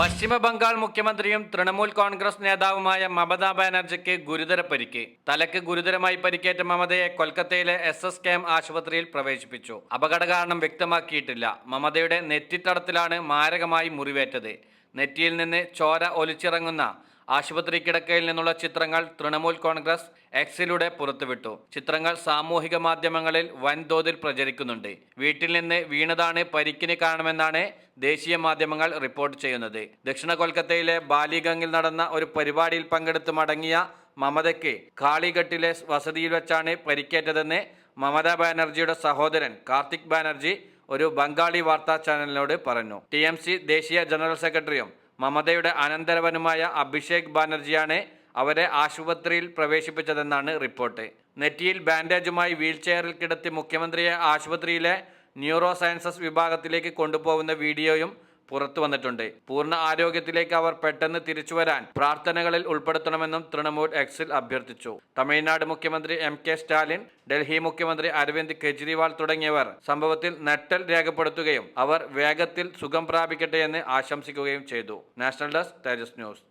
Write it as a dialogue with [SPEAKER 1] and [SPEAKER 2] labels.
[SPEAKER 1] പശ്ചിമ ബംഗാൾ മുഖ്യമന്ത്രിയും തൃണമൂൽ കോൺഗ്രസ് നേതാവുമായ മമതാ ബാനർജിക്ക് ഗുരുതര പരിക്ക്. തലക്ക് ഗുരുതരമായി പരിക്കേറ്റ മമതയെ കൊൽക്കത്തയിലെ എസ് എസ് കെ എം ആശുപത്രിയിൽ പ്രവേശിപ്പിച്ചു. അപകട കാരണം വ്യക്തമാക്കിയിട്ടില്ല. മമതയുടെ നെറ്റിത്തടത്തിലാണ് മാരകമായി മുറിവേറ്റത്. നെറ്റിയിൽ നിന്ന് ചോര ഒലിച്ചിറങ്ങുന്ന ആശുപത്രി കിടക്കയിൽ നിന്നുള്ള ചിത്രങ്ങൾ തൃണമൂൽ കോൺഗ്രസ് എക്സിലൂടെ പുറത്തുവിട്ടു. ചിത്രങ്ങൾ സാമൂഹിക മാധ്യമങ്ങളിൽ വൻതോതിൽ പ്രചരിക്കുന്നുണ്ട്. വീട്ടിൽ നിന്ന് വീണതാണ് പരിക്കിന് കാരണമെന്നാണ് ദേശീയ മാധ്യമങ്ങൾ റിപ്പോർട്ട് ചെയ്യുന്നത്. ദക്ഷിണ കൊൽക്കത്തയിലെ ബാലിഗംഗിൽ നടന്ന ഒരു പരിപാടിയിൽ പങ്കെടുത്ത് മടങ്ങിയ മമതയ്ക്ക് കാളിഘട്ടിലെ വസതിയിൽ വെച്ചാണ് പരിക്കേറ്റതെന്ന് മമതാ ബാനർജിയുടെ സഹോദരൻ കാർത്തിക് ബാനർജി ഒരു ബംഗാളി വാർത്താ ചാനലിനോട് പറഞ്ഞു. ടി ദേശീയ ജനറൽ സെക്രട്ടറിയും മമതയുടെ അനന്തരവനുമായ അഭിഷേക് ബാനർജിയാണ് അവരെ ആശുപത്രിയിൽ പ്രവേശിപ്പിച്ചതെന്നാണ് റിപ്പോർട്ട്. നെറ്റിയിൽ ബാൻഡേജുമായി വീൽചെയറിൽ കിടത്തി മുഖ്യമന്ത്രിയെ ആശുപത്രിയിലെ ന്യൂറോ സയൻസസ് വിഭാഗത്തിലേക്ക് കൊണ്ടുപോകുന്ന വീഡിയോയും പുറത്തു വന്നിട്ടുണ്ട്. പൂർണ ആരോഗ്യത്തിലേക്ക് അവർ പെട്ടെന്ന് തിരിച്ചു വരാൻ പ്രാർത്ഥനകളിൽ ഉൾപ്പെടുത്തണമെന്നും തൃണമൂൽ എക്സിൽ അഭ്യർത്ഥിച്ചു. തമിഴ്നാട് മുഖ്യമന്ത്രി എം കെ സ്റ്റാലിൻ ഡൽഹി മുഖ്യമന്ത്രി അരവിന്ദ് കെജ്രിവാൾ തുടങ്ങിയവർ സംഭവത്തിൽ നെട്ടൽ രേഖപ്പെടുത്തുകയും അവർ വേഗത്തിൽ സുഖം പ്രാപിക്കട്ടെ എന്ന് ആശംസിക്കുകയും ചെയ്തു. National desk Tejas news.